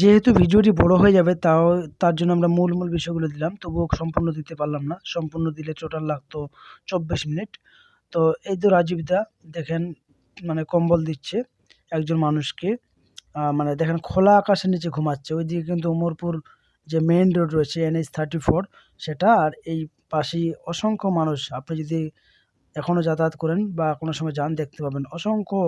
যেহেতু ভিডিওটি বড় হয়ে যাবে, তাও তার জন্য আমরা মূল মূল বিষয়গুলো দিলাম। তবুও সম্পূর্ণ দিতে পারলাম না। সম্পূর্ণ দিলে টোটাল লাগতো চব্বিশ মিনিট। তো এই তো রাজীবদা দেখেন মানে কম্বল দিচ্ছে একজন মানুষকে। মানে দেখেন, খোলা আকাশের নিচে ঘুমাচ্ছে। ওইদিকে কিন্তু উমরপুর যে মেইন রোড রয়েছে এনএইচ থার্টি ফোর সেটা আর এই পাশেই অসংখ্য মানুষ। আপনি যদি এখনও যাতায়াত করেন বা কোনো সময় যান, দেখতে পাবেন অসংখ্য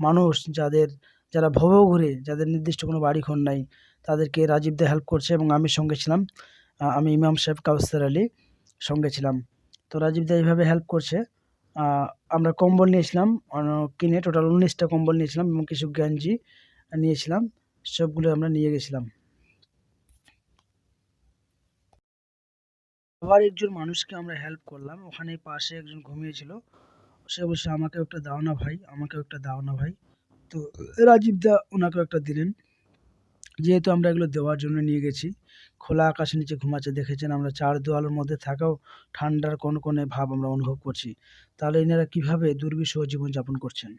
মানুষ যাদের যারা ভব ঘুরে, যাদের নির্দিষ্ট কোনো বাড়ি ঘর নাই, তাদেরকে রাজীব দা হেল্প করছে এবং আমি সঙ্গে ছিলাম। আমি ইমাম সাহেব কাউসার আলী সঙ্গে ছিলাম। তো রাজীব দা এইভাবে হেল্প করছে। আমরা কম্বল নিয়েছিলাম কিনে টোটাল উনিশটা কম্বল নিয়েছিলাম এবং কিছু গেঞ্জি নিয়েছিলাম, সবগুলো আমরা নিয়ে গেছিলাম। আবার একজন মানুষকে আমরা হেল্প করলাম। ওখানে পাশে একজন ঘুমিয়েছিল। সে বলছে, আমাকেও একটা দাও না ভাই, আমাকেও একটা দাও না ভাই। তো রাজীব দা ওনাকেও একটা দিলেন। যেহেতু আমরা এগুলো দেওয়ার জন্য নিয়ে গেছি খোলা আকাশের নিচে ঘুমাচ্ছে দেখেছেন আমরা চার দেওয়ালের মধ্যে থাকাও ঠান্ডার কনকনে ভাব আমরা অনুভব করছি। তাহলে এনারা কীভাবে দুর্বিষহ জীবনযাপন করছেন?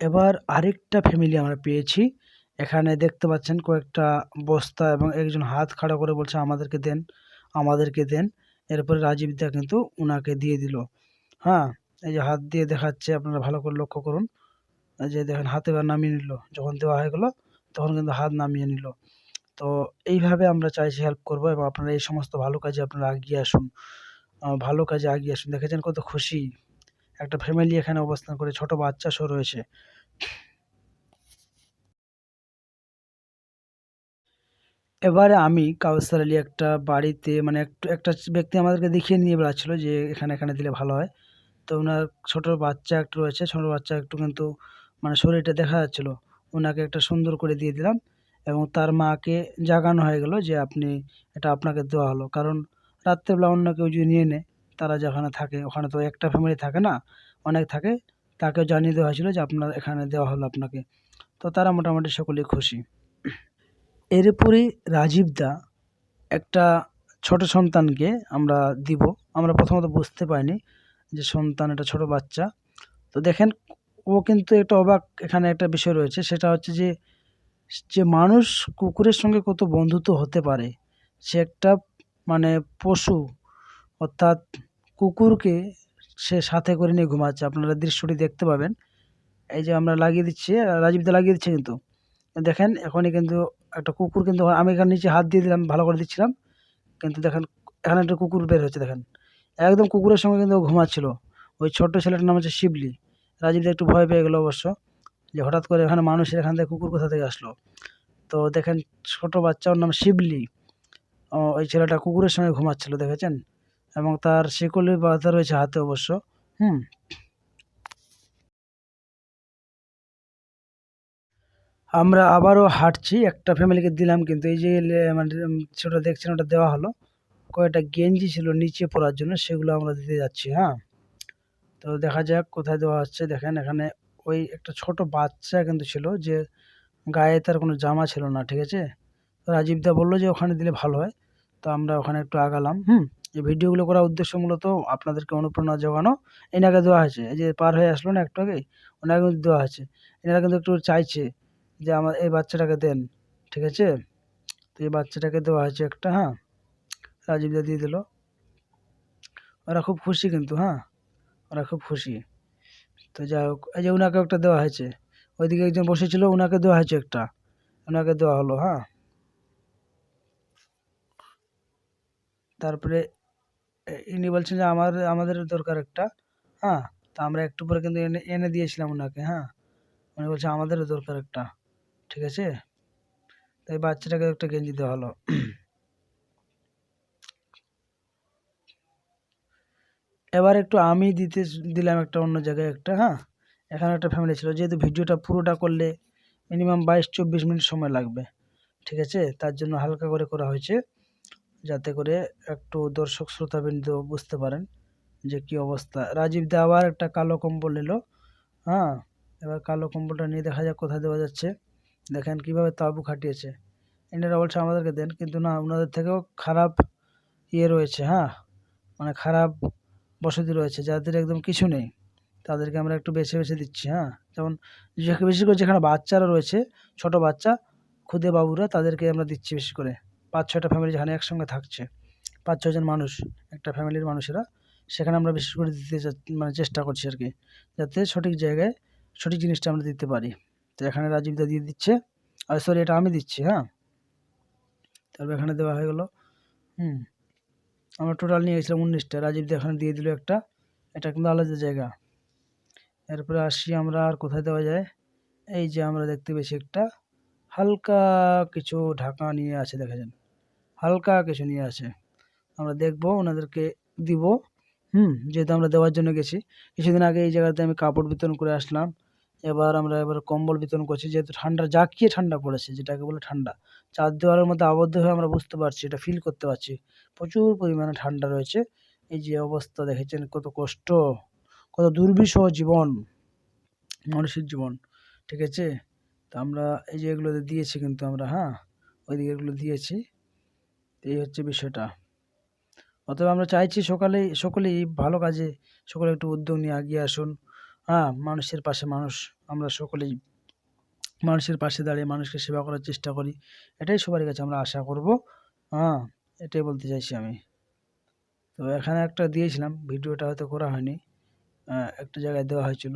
এবার আরেকটা ফ্যামিলি আমরা পেয়েছি। এখানে দেখতে পাচ্ছেন কয়েকটা বস্তা এবং একজন হাত খাড়া করে বলছে আমাদেরকে দেন আমাদেরকে দেন। এরপরে রাজীব দা কিন্তু ওনাকে দিয়ে দিল। হ্যাঁ এই যে হাত দিয়ে দেখাচ্ছে, আপনারা ভালো করে লক্ষ্য করুন। এই যে দেখেন, হাতে এবার নামিয়ে নিল। যখন দেওয়া হয়ে গেলো, তখন কিন্তু হাত নামিয়ে নিল। তো এইভাবে আমরা চাইছি হেল্প করব এবং আপনারা এই সমস্ত ভালো কাজে আপনারা এগিয়ে আসুন। ভালো কাজে এগিয়ে আসুন। দেখেছেন কত খুশি? একটা ফ্যামিলি এখানে অবস্থান করে ছোট বাচ্চা সহ রয়েছে। এবারে আমি কাউসার আলী একটা বাড়িতে মানে একটু, একটা ব্যক্তি আমাদেরকে দেখিয়ে নিয়ে বেড়াচ্ছিল যে এখানে এখানে দিলে ভালো হয়। তো ওনার ছোট বাচ্চা একটু রয়েছে, ছোট বাচ্চা একটু কিন্তু মানে শরীরটা দেখা যাচ্ছিল। ওনাকে একটা সুন্দর করে দিয়ে দিলাম এবং তার মাকে জাগানো হয়ে গেল যে আপনি এটা আপনাকে দেওয়া হলো। কারণ রাত্রেবেলা অন্য কেউ যদি নিয়ে নেয়, তারা যেখানে থাকে, ওখানে তো একটা ফ্যামিলি থাকে না, অনেক থাকে, তাকেও জানিয়ে দেওয়া হয়েছিল যে আপনার এখানে দেওয়া হলো আপনাকে। তো তারা মোটামুটি সকলেই খুশি। এরপরে রাজীব দা একটা ছোট সন্তানকে আমরা দিব। আমরা প্রথমত বুঝতে পারিনি যে সন্তান, এটা ছোট বাচ্চা। তো দেখেন, ও কিন্তু একটা অবাক এখানে একটা বিষয় রয়েছে, সেটা হচ্ছে যে যে মানুষ কুকুরের সঙ্গে কত বন্ধুত্ব হতে পারে, সে একটা মানে পশু, অর্থাৎ কুকুরকে সে সাথে করে নিয়ে ঘুমাচ্ছে। আপনারা দৃশ্যটি দেখতে পাবেন। এই যে আমরা লাগিয়ে দিচ্ছি, রাজীব দা লাগিয়ে দিচ্ছে কিন্তু। দেখেন, এখনই কিন্তু একটা কুকুর কিন্তু, আমি এখানে নিচে হাত দিয়ে দিলাম, ভালো করে দিচ্ছিলাম। কিন্তু দেখেন, এখানে একটা কুকুর বের হচ্ছে, দেখেন। একদম কুকুরের সঙ্গে কিন্তু ঘুমাচ্ছিল। ওই ছোট্ট ছেলেটার নাম হচ্ছে শিবলি। রাজীব একটু ভয় পেয়ে গেলো অবশ্য। যে হঠাৎ করে এখানে মানুষের এখান থেকে কুকুর কোথা থেকে আসলো? তো দেখেন ছোট বাচ্চা ওর নাম শিবলি। ওই ছেলেটা কুকুরের সঙ্গে ঘুমাচ্ছিল, দেখেছেন? এবং তার শিকলি বাধা রয়েছে হাতে অবশ্য। হুম। আমরা আবারও হাঁটছি। একটা ফ্যামিলিকে দিলাম কিন্তু এই যে মানে ছোটো দেখছেন, ওটা দেওয়া হলো। কয়েকটা গেঞ্জি ছিল নিচে পরার জন্য, সেগুলো আমরা দিতে যাচ্ছি হ্যাঁ? তো দেখা যাক কোথায় দেওয়া হচ্ছে। দেখেন এখানে ওই একটা ছোট বাচ্চা কিন্তু ছিল, যে গায়ে তার কোনো জামা ছিল না, ঠিক আছে? তো রাজীব দা বলল যে ওখানে দিলে ভালো হয়। তো আমরা ওখানে একটু আগালাম, হুম? এই ভিডিওগুলো করার উদ্দেশ্য মূলত আপনাদেরকে অনুপ্রেরণা জোগানো এনাকে দেওয়া হয়েছে, এই যে পার হয়ে আসলো না একটু আগেই ওনাকে কিন্তু দেওয়া হয়েছে। এনারা কিন্তু একটু চাইছে যে আমার এই বাচ্চাটাকে দেন, ঠিক আছে? তো এই বাচ্চাটাকে দেওয়া হয়েছে একটা হ্যাঁ? রাজীব দা দিয়ে দিল। ওরা খুব খুশি কিন্তু হ্যাঁ? ওরা খুব খুশি। তো যাই হোক, এই যে ওনাকে একটা দেওয়া হয়েছে। ওইদিকে একজন বসেছিল ওনাকে দেওয়া হয়েছে একটা। ওনাকে দেওয়া হলো হ্যাঁ? তারপরে ইনি বলছেন যে আমার, আমাদের দরকার একটা হ্যাঁ? তা আমরা একটু পরে কিন্তু এনে এনে দিয়েছিলাম ওনাকে হ্যাঁ? উনি বলছে, আমাদেরও দরকার একটা, ঠিক আছে? তাই বাচ্চাটাকে একটা গেঞ্জি দেওয়া হলো। এবার একটু আমি দিতে দিলাম একটা অন্য জায়গায় একটা হ্যাঁ? এখানে একটা ফ্যামিলি ছিল, যেহেতু ভিডিওটা পুরোটা করলে মিনিমাম বাইশ চব্বিশ মিনিট সময় লাগবে, ঠিক আছে? তার জন্য হালকা করে করা হয়েছে, যাতে করে একটু দর্শক শ্রোতাবৃন্দ বুঝতে পারেন যে কি অবস্থা। রাজীব দা আবার একটা কালো কম্বল নিল হ্যাঁ? এবার কালো কম্বলটা নিয়ে দেখা যাক কোথায় দেওয়া যাচ্ছে। দেখেন কীভাবে তাঁবু খাটিয়েছে। এনারা বলছে আমাদেরকে দেন, কিন্তু না ওনাদের থেকেও খারাপ ইয়ে রয়েছে হ্যাঁ? মানে খারাপ বসতি রয়েছে, যাদের একদম কিছু নেই। তাদেরকে আমরা একটু বেছে বেছে দিচ্ছি হ্যাঁ? যেমন বেশি করে যেখানে বাচ্চারা রয়েছে, ছোট বাচ্চা, খুদে বাবুরা, তাদেরকে আমরা দিচ্ছি বেশি করে। পাঁচ, ছয়টা ফ্যামিলি যেখানে একসঙ্গে থাকছে, পাঁচ ছজন মানুষ, একটা ফ্যামিলির মানুষেরা, সেখানে আমরা বিশেষ করে দিতে মানে চেষ্টা করছি আর কি, যাতে সঠিক জায়গায় সঠিক জিনিসটা আমরা দিতে পারি। তো এখানে রাজীবদা দিয়ে দিচ্ছে আর সরি এটা আমি দিচ্ছি হ্যাঁ? তারপর এখানে দেওয়া হয়ে গেলো, হুম। আমরা টোটাল নিয়ে গেছিলাম উনিশটা। রাজীবদা এখানে দিয়ে দিল একটা। এটা কিন্তু আলাদা জায়গা। এরপরে আসি আমরা আর কোথায় দেওয়া যায়? এই যে আমরা দেখতে পেয়েছি একটা। হালকা কিছু ঢাকা নিয়ে আছে, দেখা যান। হালকা কিছু নিয়ে আছে। আমরা দেখব, ওনাদেরকে দিব। হুম, যেহেতু আমরা দেওয়ার জন্য গেছি। কিছুদিন আগে এই জায়গাতে আমি কাপড় বিতরণ করে আসলাম। এবার আমরা এবার কম্বল বিতরণ করছি, যেহেতু ঠান্ডা জাঁকিয়ে ঠান্ডা পড়েছে, যেটাকে বলে ঠান্ডা, চার দেওয়ালের মধ্যে আবদ্ধ হয়ে আমরা বুঝতে পারছি, এটা ফিল করতে পারছি, প্রচুর পরিমাণে ঠান্ডা রয়েছে, এই যে অবস্থা দেখেছেন কত কষ্ট, কত দুর্বিষহ জীবন, মানুষের জীবন, ঠিক আছে? তো আমরা এই যে এগুলো দিয়েছি কিন্তু আমরা হ্যাঁ ওইদিকে এগুলো দিয়েছি এই হচ্ছে বিষয়টা, অতএব আমরা চাইছি সকালে, সকলেই ভালো কাজে, সকলে একটু উদ্যোগ নিয়ে এগিয়ে আসুন হ্যাঁ মানুষের পাশে মানুষ। আমরা সকলেই মানুষের পাশে দাঁড়িয়ে মানুষকে সেবা করার চেষ্টা করি। এটাই সবার কাছে আমরা আশা করব। হ্যাঁ এটাই বলতে চাইছি আমি। তো এখানে একটা দিয়েছিলাম ভিডিওটা হয়তো করা হয়নি। আহ, একটা জায়গায় দেওয়া হয়েছিল।